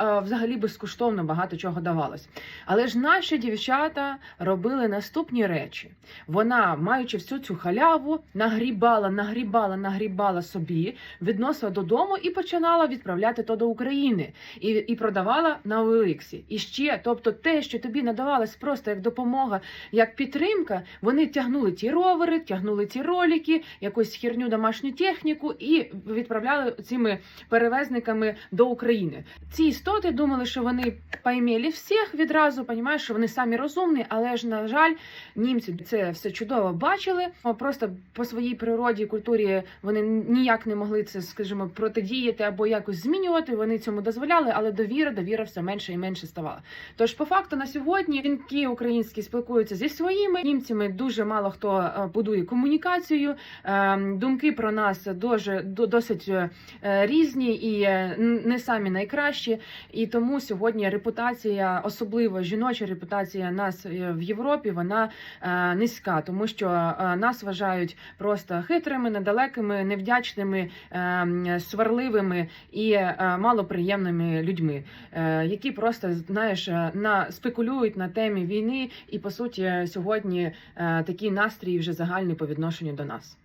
е, взагалі безкоштовно багато чого давалось. Але ж наші дівчата робили наступні речі. Вона, маючи всю цю халяву, нагрібала, нагрібала, нагрібала собі, відносила додому і починала відправляти то до України і, і продавала на Олексі. І ще, тобто, те, що тобі надавалось просто як допомога, як підтримка, вони тягнули ті ровери, тягнули ті ролики, якусь херню домашню техніку і відправляли цими перевезниками до України. Ці істоти думали, що вони поймели всіх відразу, що вони самі розумні, але ж на жаль, німці це все чудово бачили. Просто по своїй природі культурі вони ніяк не могли це, скажімо, протидіяти або якось змінювати. Вони цьому дозволяли, але довіра, довіра все менше і менше ставала. Тож, по факту, на сьогодні жінки українські спілкуються зі своїми німцями. Дуже мало хто е, будує комунікацію. Е, Думки про нас дуже до- досить е, різні і е, не самі найкращі. І тому сьогодні репутація, особливо жіноча репутація нас е, в Європі, вона е, низька, тому що е, нас вважають просто хитрими, недалекими, невдячними, сварливими і малоприємними людьми, які просто знаєш на спекулюють на темі війни, і по суті сьогодні такий настрій вже загальний по відношенню до нас.